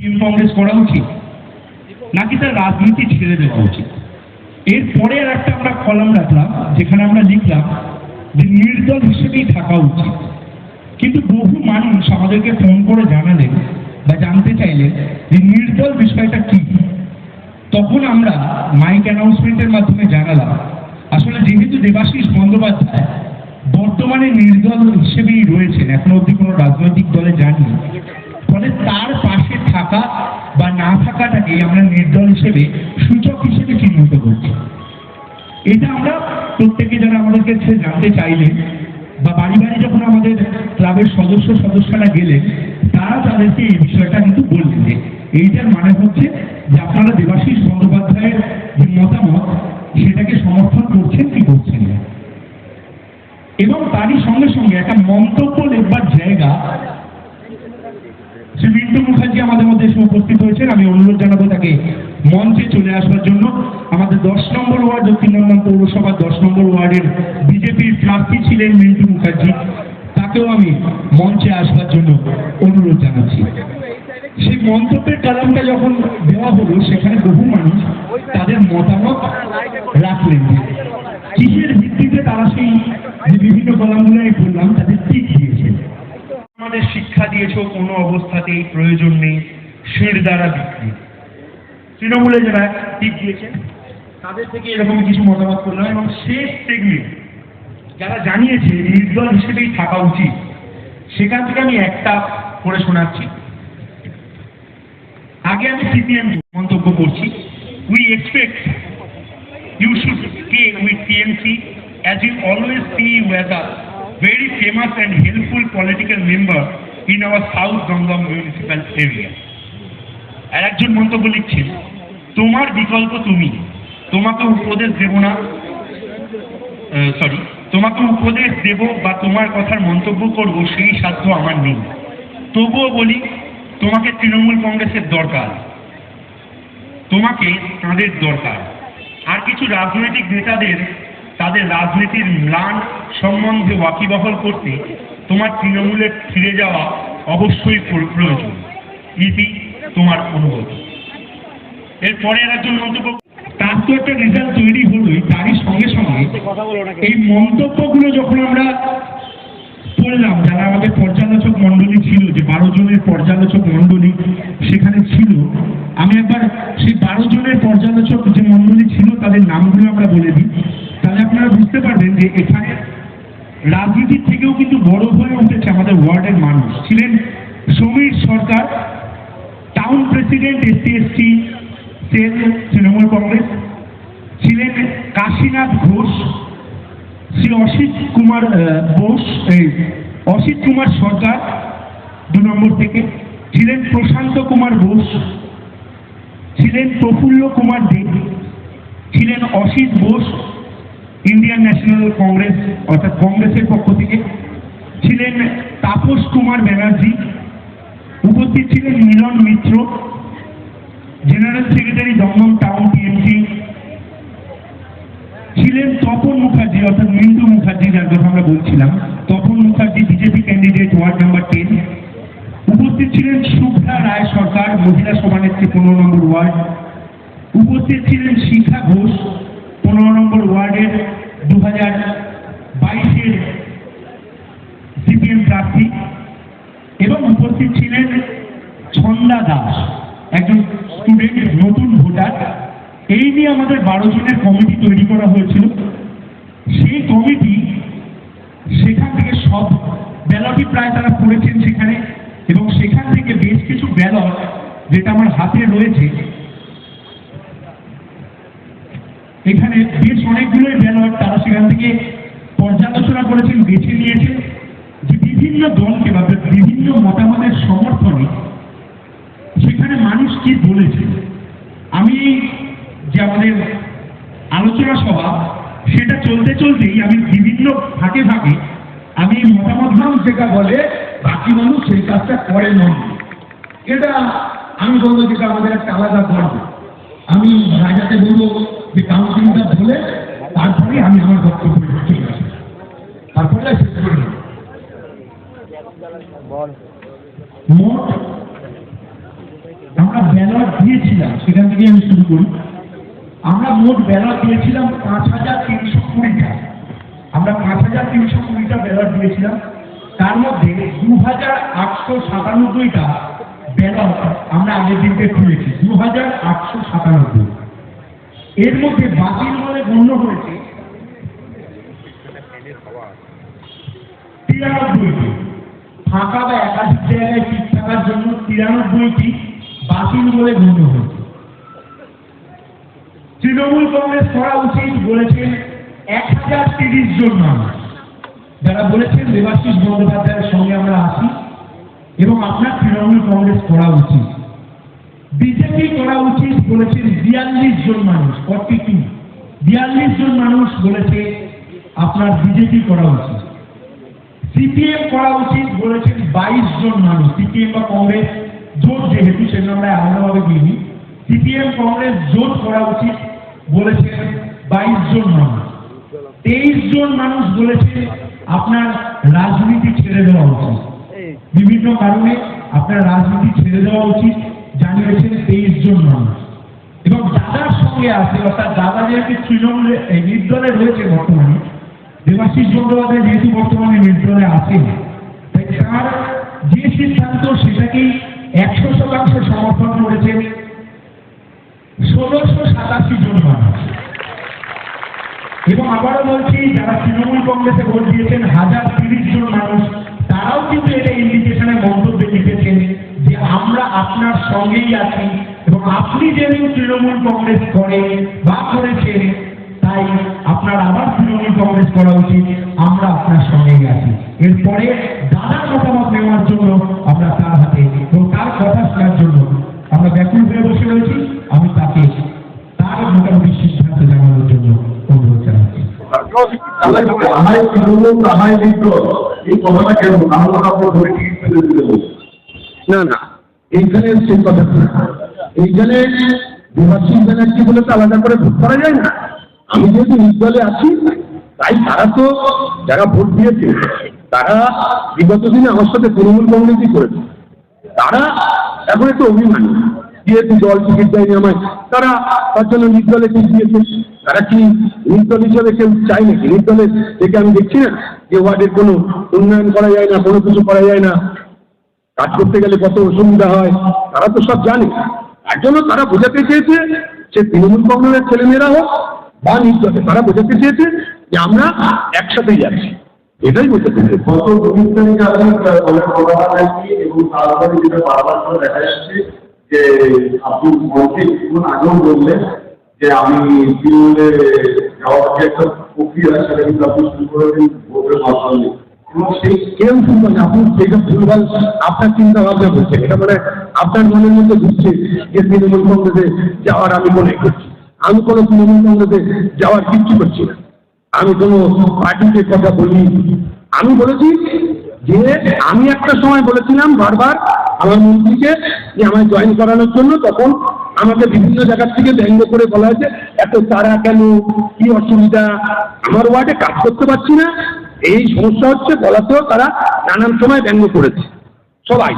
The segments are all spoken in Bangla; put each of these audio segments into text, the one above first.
কংগ্রেস করা উচিত, নাকি তার রাজনীতি ছেড়ে দেওয়া উচিত? এরপরে আর একটা আমরা কলম রাখলাম, যেখানে আমরা লিখলাম যে নির্দল হিসেবেই থাকা উচিত। কিন্তু বহু মানুষ আমাদেরকে ফোন করে জানালেন বা জানতে চাইলেন যে নির্দল বিষয়টা কি। তখন আমরা মাইক অ্যানাউন্সমেন্টের মাধ্যমে জানালাম, আসলে যেহেতু দেবাশিস বন্দ্যোপাধ্যায় বর্তমানে নির্দল হিসেবেই রয়েছেন, এখনও অবধি কোনো রাজনৈতিক দলে যাননি ফলে তার পাশে থাকা বা না থাকাটাকে আমরা নির্দল হিসেবে সূচক হিসেবে চিহ্নিত করছি। এটা আমরা প্রত্যেকে যারা আমাদের কাছে জানতে চাইলেন বা বাড়ি বাড়ি যখন আমাদের ক্লাবের সদস্য, সদস্যরা গেলেন, তারা তাদেরকে এই বিষয়টা কিন্তু বললেন। এইটার মানে হচ্ছে যে আপনারা দেবাশিস বন্দ্যোপাধ্যায়ের যে মতামত, সেটাকে সমর্থন করছেন কি করছেন না। এবং তারই সঙ্গে সঙ্গে একটা মন্তব্য লেখবার জায়গা শ্রী মিন্টু মুখার্জি আমাদের মধ্যে এসে উপস্থিত হয়েছেন। আমি অনুরোধ জানাব তাকে মঞ্চে চলে আসবার জন্য। আমাদের দশ নম্বর ওয়ার্ড দক্ষিণবঙ্গ পৌরসভার দশ নম্বর ওয়ার্ডের বিজেপির প্রার্থী ছিলেন মিন্টু মুখার্জি। তাকেও আমি মঞ্চে আসবার জন্য অনুরোধ জানাচ্ছি। সেই মন্তব্যের কারণটা যখন দেওয়া হলো, সেখানে বহু মানুষ তাদের মতামত রাখলেন কিসের ভিত্তিতে তারা সেই বিভিন্ন কলামগুলো আমি বললাম তাদের শিক্ষা দিয়েছ কোনো অবস্থাতেই প্রয়োজন নেই, শির দ্বারা বিক্রি। তৃণমূলে যারা টিপ দিয়েছেন তাদের থেকে এরকম কিছু মতামত করলাম এবং শেষ সেগমেন্ট যারা জানিয়েছে, নির্দল হিসেবেই থাকা উচিত, সেখান থেকে আমি একটা করে শোনাচ্ছি। আগে আমি সিপিএম মন্তব্য করছি। We expect you should stay with TMC as you always see a very famous and helpful political member in our South Gangam municipal area. আর একজন মন্তব্য লিখছেন, তোমার বিকল্প তুমি। তোমাকে উপদেশ দেব না। সরি তোমাকে উপদেশ দেব বা তোমার কথার মন্তব্য করব সেই সাধ্য আমার নেই। তবুও বলি, তোমাকে তৃণমূল কংগ্রেসের দরকার। তোমাকে তাদের দরকার। আর কিছু রাজনৈতিক নেতাদের, তাদের রাজনীতির ম্লান সম্বন্ধে ওয়াকিবহল করতে তোমার তৃণমূলে ফিরে যাওয়া অবশ্যই প্রয়োজন। ইতি তোমার অনুভূতি এরপরে একজন মন্তব্য তার তো একটা রেজাল্ট তৈরি হলোই, তারই সঙ্গে সঙ্গে এই মন্তব্যগুলো যখন আমরা পড়লাম, যারা আমাদের পর্যালোচক মণ্ডলী ছিল, যে বারো জনের পর্যালোচক মণ্ডলী সেখানে ছিল, আমি একবার সেই বারো জনের পর্যালোচক যে মণ্ডলী ছিল, তাদের নামগুলো আমরা বলে দিই। তাহলে আপনারা বুঝতে পারবেন যে এখানে রাজনীতির থেকেও কিন্তু বড় হয়ে উঠেছে আমাদের ওয়ার্ডের মানুষ। ছিলেন Samir Sarkar town president S C S T cell Trinamool Congress. ছিলেন কাশীনাথ ঘোষ, শ্রী অসিত কুমার বোস অসিত কুমার সরকার দু নম্বর থেকে। ছিলেন প্রশান্ত কুমার বোস, ছিলেন প্রফুল্ল কুমার দেব, ছিলেন Asit Bose Indian National Congress অর্থাৎ কংগ্রেসের পক্ষ থেকে ছিলেন তাপস কুমার ব্যানার্জি, উপস্থিত ছিলেন Milan Mitra general secretary Dum Dum town T M C ছিলেন তপন মুখার্জি, অর্থাৎ মিন্টু মুখার্জি, যার কথা আমরা বলছিলাম। Tapan Mukherjee B J P candidate ward number ten উপস্থিত ছিলেন শুভ্রা রায় সরকার, মহিলা সভানেত্রী, পনেরো নম্বর ওয়ার্ড উপস্থিত ছিলেন শিখা ঘোষ পনেরো নম্বর ওয়ার্ডের দু হাজার বাইশের সিপিএম প্রার্থী এবং উপস্থিত ছিলেন ছন্দা দাস, একজন স্টুডেন্ট নতুন ভোটার। এই নিয়ে আমাদের বারো জনের কমিটি তৈরি করা হয়েছিল। সেই কমিটি সেখান থেকে সব ব্যালটই প্রায় তারা পড়েছেন সেখানে এবং সেখান থেকে বেশ কিছু ব্যালট যেটা আমার হাতে রয়েছে এখানে বেশ অনেকগুলোই ব্যালট তারা সেখান থেকে পর্যালোচনা করেছেন, বেছে নিয়েছেন যে বিভিন্ন দলকে বা বিভিন্ন মতামতের সমর্থনে সেখানে মানুষ কি বলেছে। আমি যে আমাদের আলোচনা সভা, সেটা চলতে চলতেই আমি বিভিন্ন ফাঁকে ফাঁকে আমি মতামত মানুষ যেটা বলে, বাকি মানুষ সেই কাজটা করে না এটা আমি বলব যেটা আমাদের একটা আলাদা গর্ব। আমি রাজাকে বলব যে কাউন্সিলিংটা বলে তারপরে আমি আমার বক্তব্য ঠিক আছে তারপরে শেষ করব মোট আমরা ব্যালট দিয়েছিলাম, সেখান থেকে আমি শুরু করি। আমরা মোট ব্যালট দিয়েছিলাম পাঁচ হাজার তিনশো কুড়িটা। আমরা পাঁচ হাজার তিনশো কুড়িটা ব্যালট দিয়েছিলাম। তার মধ্যে দু হাজার আটশো সাতানব্বইটা ব্যালট আমরা আগের দিনকে খুলেছি। দু হাজার আটশো সাতানব্বই। এর মধ্যে বাতিল বলে গণ্য হয়েছে তিরানব্বইটি। ফাঁকা বা একাধিক জায়গায় ঠিক থাকার জন্য তিরানব্বইটি বাতিল বলে গণ্য হয়েছে। তৃণমূল কংগ্রেস করা উচিত বলেছেন এক হাজার তিরিশ জন মানুষ। যারা বলেছেন দেবাশিস বন্দ্যোপাধ্যায়ের সঙ্গে আমরা আছি এবং আপনার তৃণমূল কংগ্রেস করা উচিত। বিজেপি করা উচিত বলেছেন বিয়াল্লিশ জন মানুষ ফর্টি টু বিয়াল্লিশ জন মানুষ বলেছে আপনার বিজেপি করা উচিত। সিপিএম করা উচিত বলেছেন বাইশ জন মানুষ, সিপিএম বা কংগ্রেস জোট যেহেতু সেজন্য আমরা আলাদাভাবে দিইনি সিপিএম, কংগ্রেস জোট করা উচিত বলেছেন বাইশ জন মানুষ। তেইশ জন মানুষ বলেছে আপনার রাজনীতি ছেড়ে দেওয়া উচিত। বিভিন্ন কারণে আপনার রাজনীতি ছেড়ে দেওয়া উচিত। জানিয়েছেন তেইশ জন মানুষ। এবং দাদার সঙ্গে আছে, অর্থাৎ দাদা যেহেতু তৃণমূলে নির্দলে রয়েছে বর্তমানে, দেবাশিস বন্দ্যোপাধ্যায় যেহেতু বর্তমানে নির্দলে আছেন, তাই তার যে সিদ্ধান্ত সেটাকেই একশো শতাংশ সমর্থন করেছেন ষোলোশো সাতাশি জন মানুষ। এবং আবারও বলছি, যারা তৃণমূল কংগ্রেসে ভোট দিয়েছেন, হাজার তিরিশ জন মানুষ, তারাও কিন্তু এটা ইন্ডিকেশনে মন্তব্যে লিখেছেন যে আমরা আপনার সঙ্গেই আছি এবং আপনি যেহেতু তৃণমূল কংগ্রেস করেন বা করেছেন, তাই আপনার আবার তৃণমূল কংগ্রেস করা উচিত। আমরা আপনার সঙ্গেই আছি। এরপরে দাদার মতামত নেওয়ার জন্য আমরা তার হাতে এবং তার কথা শোনার জন্য আমরা ব্যাকুল হয়ে বসে রয়েছি। আমি তাকে তার মোটামুটি সিদ্ধান্ত জানানোর জন্য অনুরোধ জানাচ্ছি। আমায় তৃণমূল আমায় মিত্র এই কথাটা কেন? আমরা ধরে টিকিট ফেলে দিতে না না। এইখানে সেই কথা এইখানে দেবাশিস ব্যানার্জি বলে তো আলাদা করে ভোট করা যায় না? আমি যেহেতু নির্দলে আছি, তাই তারা তো যারা ভোট দিয়েছে, তারা বিগত দিনে আমার সাথে তৃণমূল কংগ্রেসই করেছে। তারা এখন একটু অভিমানী। যেহেতু দল টিকিট দেয়নি আমায়? তারা তার জন্য নির্দলে টিকিট দিয়েছে? তারা কি নির্দল হিসাবে কেউ চায় নাকি? নির্দলে থেকে আমি দেখছি না যে ওয়ার্ডের কোনো উন্নয়ন করা যায় না, কোনো কিছু করা যায় না। কাজ করতে গেলে কত অসুবিধা হয়, তারা তো সব জানে। তার জন্য তারা বোঝাতে চেয়েছে সে তৃণমূল কংগ্রেসের ছেলেমেয়েরা হোক বা নির্দলে তারা বোঝাতে চেয়েছে যে আমরা একসাথেই যাচ্ছি এটাই বোঝাতে চেয়েছে। গত দুদিন তারিখে আপনি এবং তারপরে যেটা বারবার করে দেখা যাচ্ছে যে আপনি মঞ্চে কিছুক্ষণ আগেও বললেন যে আমি তৃণমূলে যাওয়ার যে একটা প্রক্রিয়া সেটা কিন্তু আপনি শুরু করে দিন ভোটের মাধ্যমে। এবং সেই আপনার চিন্তা ভাবনা করছেন, এটা মানে আপনার মনের মধ্যে ঘুরছে যে তৃণমূল কংগ্রেসে যাওয়ার আমি মনে করছি। আমি কোনো তৃণমূল কংগ্রেসে যাওয়ার কিচ্ছু করছি না। আমি কোনো পার্টিতে কথা বলি আমি বলেছি যে আমি একটা সময় বলেছিলাম বারবার আমার মন্ত্রীকে যে আমায় জয়েন করানোর জন্য, তখন আমাকে বিভিন্ন জায়গার থেকে ব্যঙ্গ করে বলা হয়েছে, এত তারা কেন কি অসুবিধা? আমার ওয়ার্ডে কাজ করতে পারছি না। এই সমস্যা হচ্ছে বলাতেও তারা নানান সময় ব্যঙ্গ করেছে। সবাই।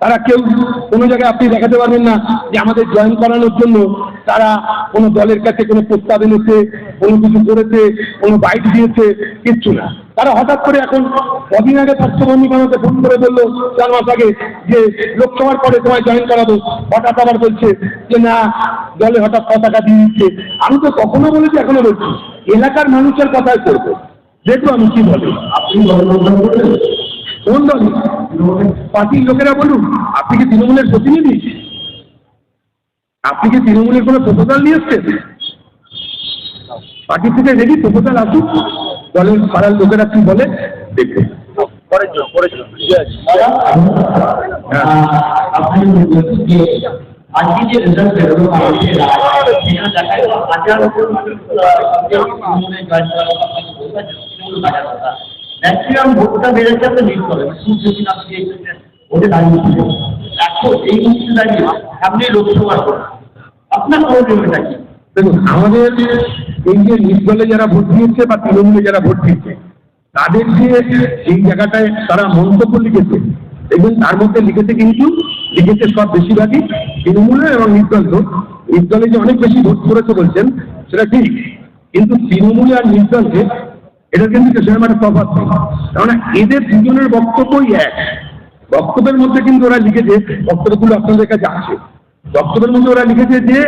তারা কেউ কোনো জায়গায় আপনি দেখাতে পারবেন না যে আমাদের জয়েন করানোর জন্য তারা কোনো দলের কাছে কোনো প্রস্তাব এনেছে, কোনো কিছু করেছে, কোনো বাইক দিয়েছে, কিচ্ছু না। তারা হঠাৎ করে এখন কদিন আগে স্বাস্থ্যকর্মী আমাকে ফোন করে বলল চার মাস আগে যে লোকসভার পরে তোমায় জয়েন করাবো। হঠাৎ আবার বলছে যে না, দলে হঠাৎ পতাকা দিয়ে দিচ্ছে। আমি তো কখনো বলেছি, এখনও বলছি। এলাকার মানুষের কথাই করব দেখো আমি কি বলি। কোন দল পার্টির লোকেরা বলুন আপনি কি তৃণমূলের প্রতিনিধি? আপনি কি তৃণমূলের কোনো প্রপোজাল নিয়ে এসছেন? পার্টি থেকে রেডি প্রপোজাল আসুক। দলের পাড়ার লোকেরা কি বলে দেখবে আপনি বলছেন যে আজকে যে রেজাল্ট বেরোলো সেটা দেখায় ম্যাক্সিমাম ভোটটা বেড়েছে আপনার লিড করে সুযোগী আপনি ভোটে এই মুহূর্তে দাঁড়িয়ে আপনি লোকসভা করেন আপনার কি? দেখুন, আমাদের এই যে নির্দলে যারা ভোট দিয়েছে বা তৃণমূলে যারা ভোট তাদের যে, এই জায়গাটায় তারা মন্তব্য লিখেছে। এবং তার মধ্যে লিখেছে কিন্তু, লিখেছে সব বেশিরভাগই তৃণমূলের এবং নির্দল ভোট। নির্দলে যে অনেক বেশি ভোট করেছে বলছেন, সেটা ঠিক। কিন্তু তৃণমূলে আর নির্দলকে এটা কিন্তু সেরকম একটা তফাৎ কারণ এদের দুজনের বক্তব্যই এক। বক্তব্যের মধ্যে কিন্তু ওরা লিখেছে, বক্তব্যগুলো আপনাদের কাছে আছে। বক্তব্যের মধ্যে ওরা লিখেছে যে,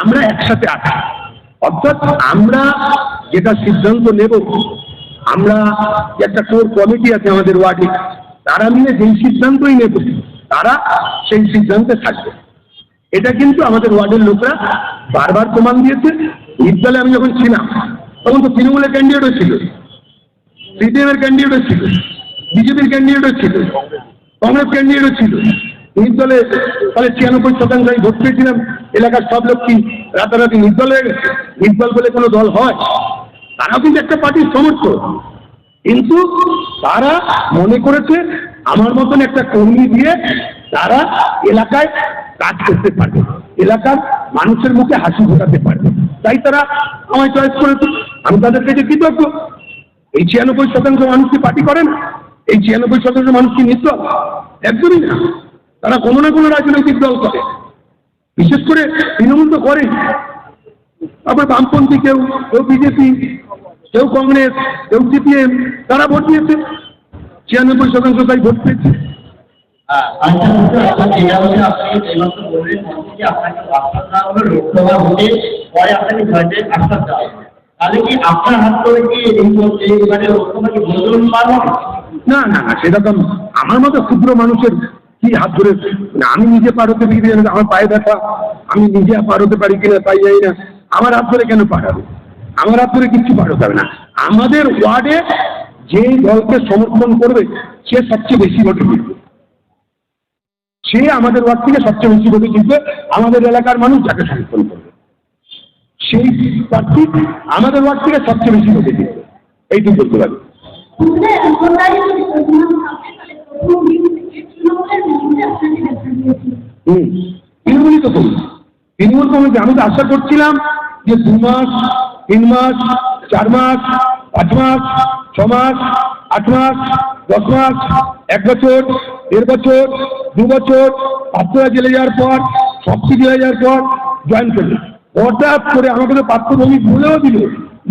আমরা একসাথে আছি। অর্থাৎ আমরা যেটা সিদ্ধান্ত নেব, আমরা একটা কোর কমিটি আছে আমাদের ওয়ার্ডে, তারা মিলে যেই সিদ্ধান্তই নেব, তারা সেই সিদ্ধান্তে থাকবে। এটা কিন্তু আমাদের ওয়ার্ডের লোকরা বারবার প্রমাণ দিয়েছে। বিদ্যালয়ে আমি যখন ছিলাম, তখন তো তৃণমূলের ক্যান্ডিডেটও ছিল। সিপিএম এর ক্যান্ডিডেটও ছিল, বিজেপির ক্যান্ডিডেটও ছিল, কংগ্রেস ক্যান্ডিডেটও ছিল। নির্দলে তাহলে ছিয়ানব্বই শতাংশ আমি ভোট পেয়েছিলাম, এলাকার সব লোক কি রাতারাতি নির্দল হয়ে গেছে নির্দল বলে কোনো দল হয়? তারাও কিন্তু একটা পার্টির সমর্থক। কিন্তু তারা মনে করেছে, আমার মতন একটা কর্মী দিয়ে তারা এলাকায় কাজ করতে পারবে, এলাকার মানুষের মুখে হাসি ফোটাতে পারবে। তাই তারা আমায় চয়েস করেছে। আমি তাদের কাছে কৃতজ্ঞ। এই ছিয়ানব্বই শতাংশ মানুষ কি পার্টি করেন? এই ছিয়ানব্বই শতাংশ মানুষ কি নির্দল একদমই না। তারা কোনো না কোনো রাজনৈতিক দল করে। বিশেষ করে তৃণমূল তো করে তারপর বামপন্থী কেউ কেউ বিজেপি কেউ কংগ্রেস কেউ সিপিএম তারা ভোট দিয়েছে। ছিয়ানব্বই শতাংশ তাই ভোট পেয়েছে। আহ, আরেকটা হচ্ছে আপনার যেটা হচ্ছে আপনি এইমাত্র বললেন মঞ্চে যে আপনাকে তাহলে কি আপনার হাত ভোটগ্রহণ পার না না না, সেটা তো আমার মতো ক্ষুদ্র মানুষের কি হাত ধরে আমি নিজে পার হতে পারি কিনা, আমার পায়ে ব্যথা, আমি নিজে পার হতে পারি কিনা, তাই যাই না। আমার হাত ধরে কেন পার হবে? আমার হাত ধরে কিচ্ছু পার হতে হবে না। আমাদের ওয়ার্ডে যে দলকে সমর্থন করবে, সে সবচেয়ে বেশি ভোটে জিতবে। সে আমাদের ওয়ার্ড থেকে সবচেয়ে বেশি ভোটে জিতবে, আমাদের এলাকার মানুষ যাকে সমর্থন করবে। সেই প্রার্থী আমাদের ওয়ার্ড থেকে সবচেয়ে বেশি ভোটে জিতবে এইটুকু বলতে পারি হুম, তৃণমূলই তো করি তৃণমূল কমিটি আমি তো আশা করছিলাম যে দু মাস, তিন মাস, চার মাস, পাঁচ মাস, ছ মাস, আট মাস, দশ মাস, এক বছর, দেড় বছর, দু বছর পাত্ররা জেলে যাওয়ার পর সবসিডি হয়ে যাওয়ার পর, জয়েন করবে হঠাৎ করে আমাকে তো পাত্রভূমি বলেও দিল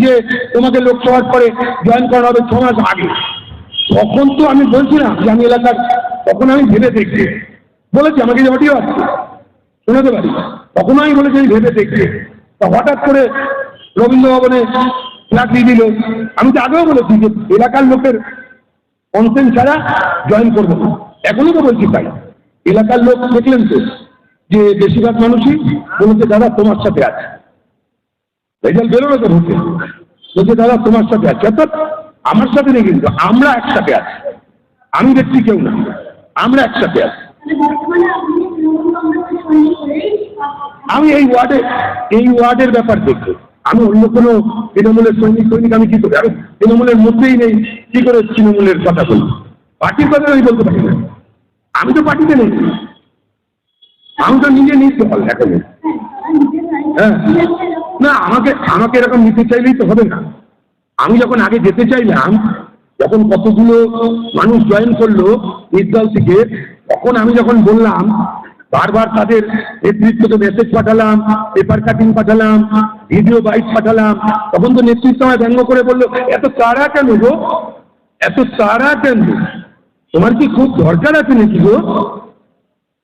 যে তোমাকে লোকসভার পরে জয়েন করা হবে ছ মাস আগে। তখন তো আমি বলছিলাম যে আমি এলাকার, তখন আমি ভেবে দেখছি। বলেছি, আমাকে যে অডিও আছে, শোনাতে পারি। তখন আমি বলেছি, আমি ভেবে দেখছি। তা হঠাৎ করে রবীন্দ্র ভবনে দিয়ে দিল। আমি তো আগেও বলেছি যে এলাকার লোকের কনসেন্ট ছাড়া জয়েন করব না। এখনও তো বলছি তাই। এলাকার লোক দেখলেন তো। যে বেশিরভাগ মানুষই বলেছে দাদা তোমার সাথে আছে। রেজাল্ট বেরোলো তো ভোটে বলছে দাদা তোমার সাথে আছে। অর্থাৎ আমার সাথে নেই কিন্তু আমরা একসাথে আছি। আমি দেখছি কেউ না আমরা একসাথে আছি। করেই আমি এই ওয়ার্ডে এই ওয়ার্ডের ব্যাপার দেখব। আমি অন্য কোনো তৃণমূলের সৈনিক সৈনিক আমি কি করি? আমি তৃণমূলের মধ্যেই নেই। কি করে তৃণমূলের কথা বলব? পার্টির কথা আমি বলতে পারি না। আমি তো পার্টিতে নেই। আমি তো নিজে নিতে দল এখন হ্যাঁ। না, আমাকে আমাকে এরকম নিতে চাইলেই তো হবে না। আমি যখন আগে যেতে চাইলাম, যখন কতগুলো মানুষ জয়েন করল নির্দল থেকে, তখন আমি যখন বললাম, বারবার তাদের নেতৃত্বকে মেসেজ পাঠালাম পেপার কাটিং পাঠালাম ভিডিও বাইট পাঠালাম, তখন তো নেতৃত্ব আমায় ব্যঙ্গ করে বলল, এত তারা কেন গো? এত তারা কেন তোমার কি খুব দরকার আছে নাকি গো?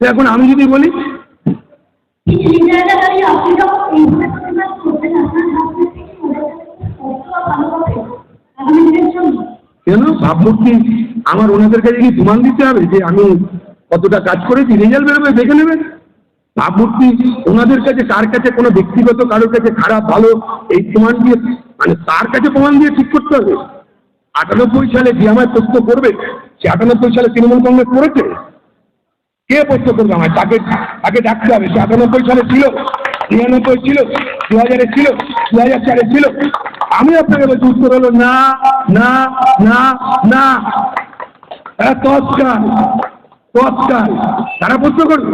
এখন আমি যদি বলি, কেন? ভাবমূর্তি, আমার ওনাদের কাছে কি প্রমাণ দিতে হবে যে আমি কতটা কাজ করেছি? রেজাল্ট বেরোবে, দেখে নেবেন ভাবমূর্তি, ওনাদের কাছে কার কাছে কোনো ব্যক্তিগত কারোর কাছে খারাপ, ভালো, এই প্রমাণ দিয়ে মানে তার কাছে প্রমাণ দিয়ে ঠিক করতে হবে। আটানব্বই সালে যে আমায় প্রশ্ন করবে, সে আটানব্বই সালে তৃণমূল কংগ্রেস করেছে? কে প্রশ্ন করবে আমায় তাকে তাকে ডাকতে হবে। সে আটানব্বই সালে ছিল, নিরানব্বই ছিল দু হাজারে ছিল দু হাজার চারে ছিল। আমি আপনাকে বলছি, উত্তর হলো না না না না। তারা তৎকাল তৎকাল। তারা প্রশ্ন করবে।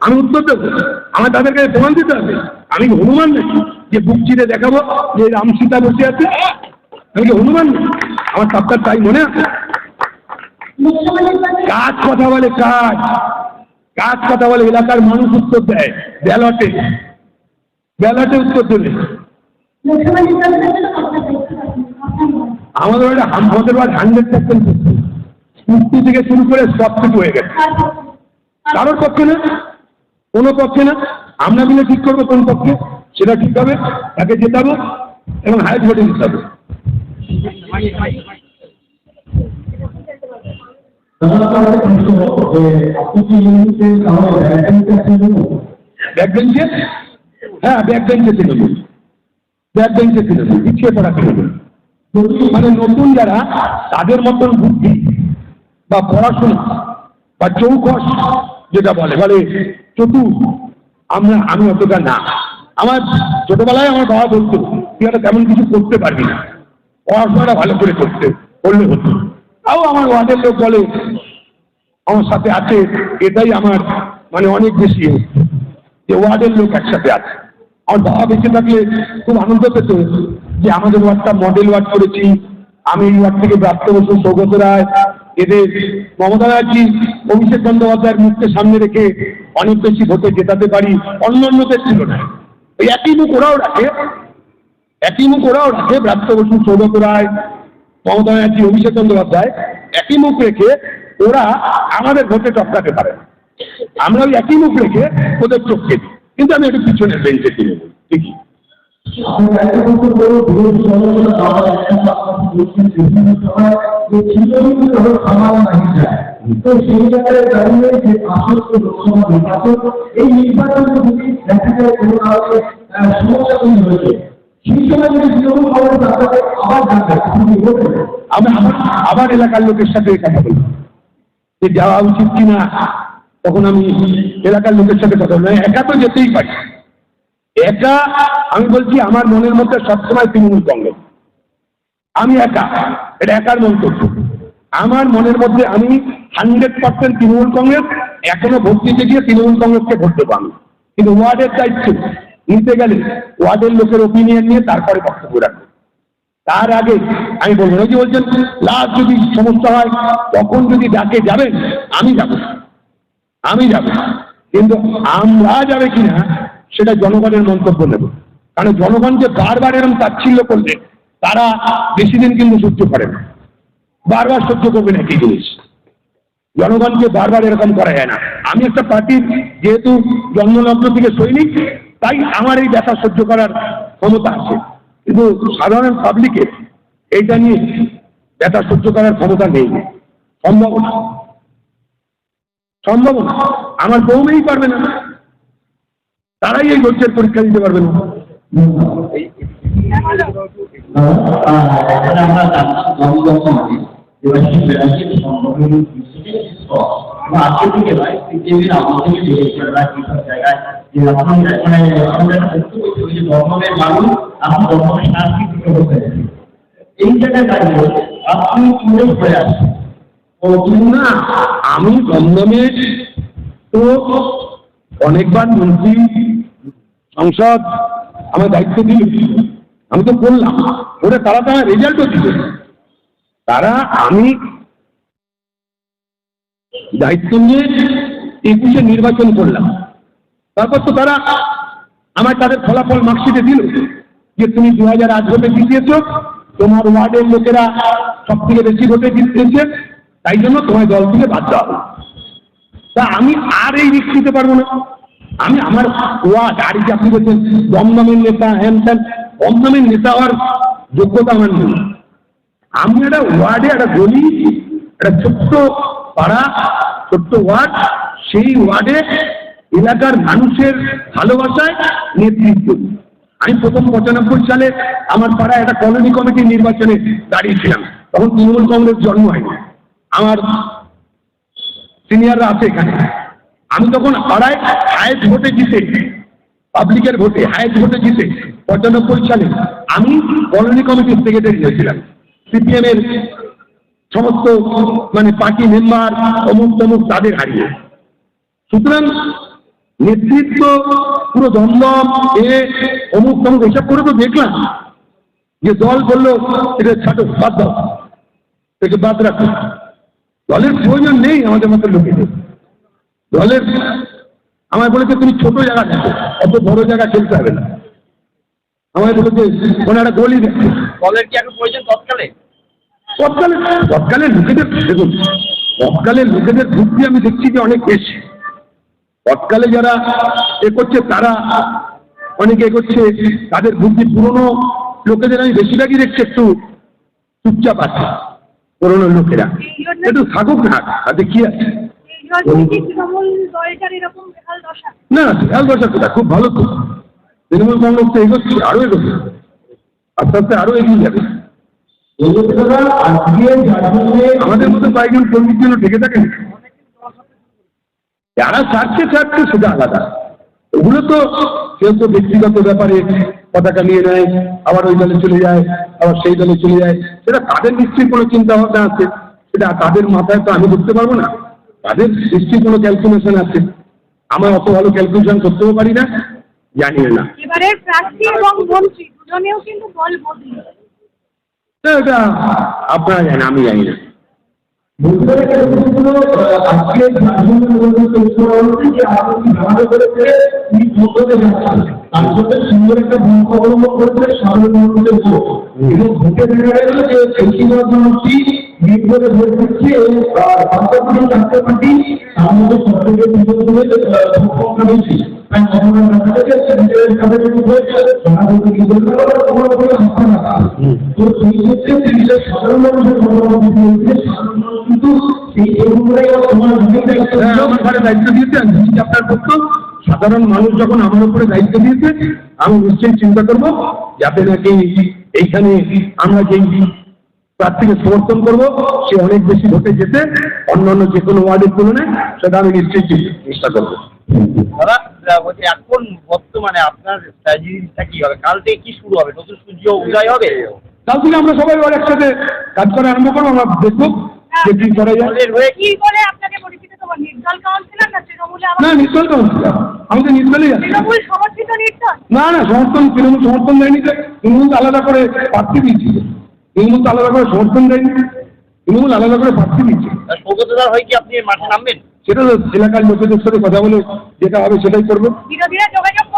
আমি উত্তর দেবো। আমার তাদের কাছে প্রমাণ দিতে হবে। আমি হনুমান নাকি? যে বুক চিরে দেখাবো যে রাম সীতা বসে আছে। আমি কি হনুমান? আমার সবটার তাই মনে আছে? কাজ কথা বলে কাজ। কাজ কথা বলে? এলাকার মানুষ উত্তর দেয়। ব্যালটে। ব্যালটে উত্তর বলেন। আমাদের ওটা আমাদের বাদ হান্ড্রেড পার্সেন্ট মুক্তি থেকে শুরু করে সব কিছু হয়ে গেছে। কারোর পক্ষে না? কোনো পক্ষে না? আমরা মিলে ঠিক করব কোন পক্ষে? সেটা ঠিক হবে। তাকে জেতাবো এবং হাইট ভোটে আপনার একটা প্রশ্ন যে আপনি কি ইউনিটে তাহলে ভ্যাকেন্সি আছে জন্য ব্যাক হ্যাঁ পিছিয়ে পড়া মানে নতুন যারা, তাদের মতন বুদ্ধি বা পড়াশোনা বা চৌকস যেটা বলে বলে চতু আমরা, আমি অতটা না। আমার ছোটবেলায় আমার বাবা বলতো, তুই একটা তেমন কিছু করতে পারবি না। পড়াশোনাটা ভালো করে করতে, করলে হতো। তাও আমার ওয়ার্ডের লোক বলে, আমার সাথে আছে, এটাই আমার মানে অনেক বেশি যে ওয়ার্ডের লোক একসাথে আছে। আমার বাবা বেঁচে থাকলে খুব আনন্দ পেত যে আমাদের ওয়ার্ডটা মডেল ওয়ার্ড করেছি। আমি এই ওয়ার্ড থেকে প্রাপ্ত বসু সৌগত রায়, এদের মমতা ব্যানার্জি, অভিষেক বন্দ্যোপাধ্যায়ের মুখকে সামনে রেখে অনেক বেশি ভোটে জেতাতে পারি অন্য অন্যদের ছিল না ওই একই মুখ ওরাও রাখে, একই মুখ ওরাও রাখে প্রাপ্ত বসু সৌগত রায় মমতা ব্যানার্জি অভিষেক বন্দ্যোপাধ্যায় একই মুখ রেখে ওরা আমাদের ভোটে টপকাতে পারে। আমরা ওই একই মুখ রেখে ওদের চোখকে দিই কিন্তু আমি একটু পিছনের বেঞ্চে ঠিকই বলছেন বিভিন্ন সময় যে এই নির্বাচন দেখা যায় কোনো আপনাকে আবার এলাকার লোকের সাথে কথা বলি যে যাওয়া উচিত কিনা, তখন আমি এলাকার লোকের সাথে কথা বলি একা তো যেতেই পারি। একা, আমি বলছি আমার মনের মধ্যে সবসময় তৃণমূল কংগ্রেস। আমি একা, এটা একার মন্তব্য। আমার মনের মধ্যে আমি হান্ড্রেড পার্সেন্ট তৃণমূল কংগ্রেস, এখনও ভোট দিতে গিয়ে তৃণমূল কংগ্রেসকে ভোট দেবো আমি। কিন্তু ওয়ার্ডের দায়িত্ব নিতে গেলে ওয়ার্ডের লোকের ওপিনিয়ন নিয়ে তারপরে বক্তব্য রাখবে। তার আগে আমি বলব না যে বলছেন? লাস্ট যদি সমস্যা হয়, তখন যদি ডাকে যাবেন, আমি যাব। আমি যাব। কিন্তু আমরা যাবে কিনা, সেটা জনগণের মন্তব্য নেব। কারণ জনগণকে বারবার এরকম তাচ্ছিল্য করলে তারা বেশি দিন কিন্তু সহ্য করে না। বারবার সহ্য করবে না কি জিনিস? জনগণকে বারবার এরকম করা যায় না। আমি একটা পার্টির যেহেতু জন্মলগ্ন থেকে সৈনিক তাই আমার এই ব্যথা সহ্য করার ক্ষমতা আছে। কিন্তু সাধারণ পাবলিকের এইটা নিয়ে ব্যথা সহ্য করার ক্ষমতা নেই। সম্ভব না। সম্ভব না। আমার পারবে না। তারাই এই ধৈর্যের পরীক্ষা দিতে পারবে না। দমদমের দমদমের আমি দমদমে তো অনেকবার মন্ত্রী, সংসদ আমার দায়িত্ব দিল। আমি তো বললাম, ওরা তারা তারা রেজাল্টও দিল তারা আমি দায়িত্ব নিয়ে একুশে নির্বাচন করলাম। তারপর তো তারা আমার তাদের ফলাফল মার্কশিটে দিল যে তুমি দু হাজার আট ভোটে জিতিয়েছ, তোমার ওয়ার্ডের লোকেরা সব থেকে বেশি ভোটে জিতেছে, তাই জন্য তোমার দল থেকে বাদ দেওয়া হলো তা আমি আর এই রিস্ক নিতে পারব না। আমি আমার ওয়ার্ড, আর এই আপনি বলছেন, দমদমের নেতা, হ্যান ত্যান, দমদমের নেতা হওয়ার যোগ্যতা আমার নেই। আমি একটা ওয়ার্ডে একটা গলি, একটা ছোট্ট পাড়া, ছোট্ট ওয়ার্ড, সেই ওয়ার্ডে এলাকার মানুষের ভালোবাসায় নেতৃত্ব। আমি প্রথম পঁচানব্বই সালে আমার পাড়ায় একটা কলোনি কমিটির নির্বাচনে দাঁড়িয়েছিলাম। তখন তৃণমূল কংগ্রেস জন্ম হয়নি। আমার সিনিয়ররা আছে এখানে। আমি তখন পাড়ায় হায়েস্ট ভোটে জিতে, পাবলিকের ভোটে হায়েস্ট ভোটে জিতে পঁচানব্বই সালে আমি কলোনি কমিটির সেক্রেটারি হয়েছিলাম। সিপিএম এর সমস্ত মানে পার্টি মেম্বার অমুক তমুক তাদের হারিয়ে। সুতরাং নেতৃত্ব, পুরো দমদম এ, অমুক তমুক এসব করে তো দেখলাম যে দল বলল, এটা ছাটো বাদ দাও। একে বাদ রাখো। দলের প্রয়োজন নেই আমাদের মতো লোকেদের। দলের, আমায় বলেছে, তুমি ছোট জায়গা দেখো অত বড় জায়গা খেলতে হবে না। আমায় বলেছে একটা গলি দেখো। দলের কি এখন প্রয়োজন তৎকালে? তৎকালে তৎকালে লোকেদের, দেখুন, তৎকালে লোকেদের বুদ্ধি আমি দেখছি যে অনেক বেশি। তৎকালে যারা এ করছে, তারা অনেকে করছে, তাদের বুদ্ধি পুরনো লোকেদের আমি বেশিরভাগই দেখছি একটু চুপচাপ আছে, পুরনো লোকেরা। একটু থাকুক না, তাতে কি আছে? এরকম বেহাল দশা না খেয়াল বসার কথা? খুব ভালো তো। তৃণমূল কংগ্রেস তো এগোচ্ছে, আরও এগোচ্ছে। আস্তে আস্তে আরও এগিয়ে যাবে। আমাদের মতো কয়েকজন কর্মীর জন্য ঢেকে থাকেন। যারা চাচ্ছে চাচ্ছে সেটা আলাদা। ওগুলো তো কেউ তো ব্যক্তিগত ব্যাপারে পতাকা নিয়ে নেয় আবার ওই দলে চলে যায় আবার সেই দলে চলে যায়। সেটা তাদের নিশ্চয়ই কোনো চিন্তা ভাবনা আছে। সেটা তাদের মাথায় তো আমি বুঝতে পারব না। তাদের নিশ্চয়ই কোনো ক্যালকুলেশন আছে। আমার অত ভালো ক্যালকুলেশন করতেও পারি না জানি না। এবারের প্রার্থী এবং মন্ত্রী দুজনেও কিন্তু দল বদলি। না, এটা আপনারা জানেন আমি জানি না। সুন্দর একটা ভোট দিচ্ছে বিপদে তাই কাছাকাছি হয়েছে আস্থা রাখা তো সেই ক্ষেত্রে তিনি যে সাধারণ মানুষের মতামত দিয়েছে সাধারণ মানুষ কিন্তু সেই অনুযায়ী তোমার দায়িত্ব হ্যাঁ, দায়িত্ব আপনার পক্ষ সাধারণ মানুষ যখন আমার উপরে দায়িত্ব দিয়েছে আমি নিশ্চয়ই চিন্তা করব যাতে নাকি এইখানে আমরা যেই প্রার্থীকে সমর্থন করব। সে অনেক বেশি ভোটে যেতে অন্য অন্য যে কোনো ওয়ার্ডের তুলনায় সেটা আমি নিশ্চয়ই চেষ্টা করব। দাদা বলছি এখন বর্তমানে আপনার স্ট্র্যাটেজিটা কি হবে? কাল থেকে কি শুরু হবে? নতুন সূর্য উদয় হবে? কাল থেকে আমরা সবাই এবার একসাথে কাজ করা আরম্ভ করব আমরা দেখব যে কি করা যায়। হয়ে কি বলে আপনাকে পরিচিত তোমার নির্দল কাউন্সিলর না তৃণমূলে না আবার নির্দল তো আমি তো নির্দলই আছি। তৃণমূল সমর্থিত নির্দল? না না সমর্থন তৃণমূল সমর্থন দেয়নি যে তৃণমূল তো আলাদা করে প্রার্থী দিয়েছিল। তৃণমূল তো আলাদা করে সমর্থন দেয়নি। তৃণমূল আলাদা করে প্রার্থী দিচ্ছে সৌগতদার হয়ে কি আপনি মাঠে নামবেন? সেটা তো এলাকার লোকেদের সাথে কথা বলে যেটা হবে সেটাই করব।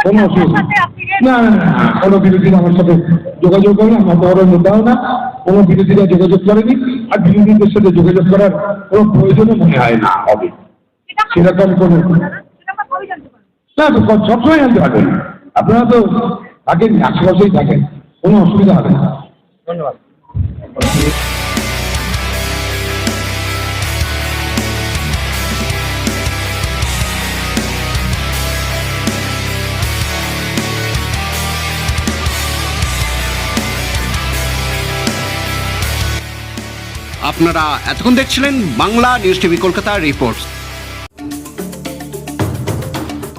কোনো অসুবিধা সাথে আপনি না না কোনো বিরোধীরা আমার সাথে যোগাযোগ করে না আমার বড় নেতাও না। কোনো বিরোধীরা যোগাযোগ করেনি আর বিরোধীদের সাথে যোগাযোগ করার কোনো প্রয়োজনও মনে হয় না হবে। সেরকম কোনো না তো সবসময় জানতে পারবেন। আপনারা তো থাকেন আশেপাশেই থাকেন কোনো অসুবিধা হবে না। ধন্যবাদ। আপনারা এতক্ষণ দেখছিলেন বাংলা নিউজ টিভি কলকাতার রিপোর্টস।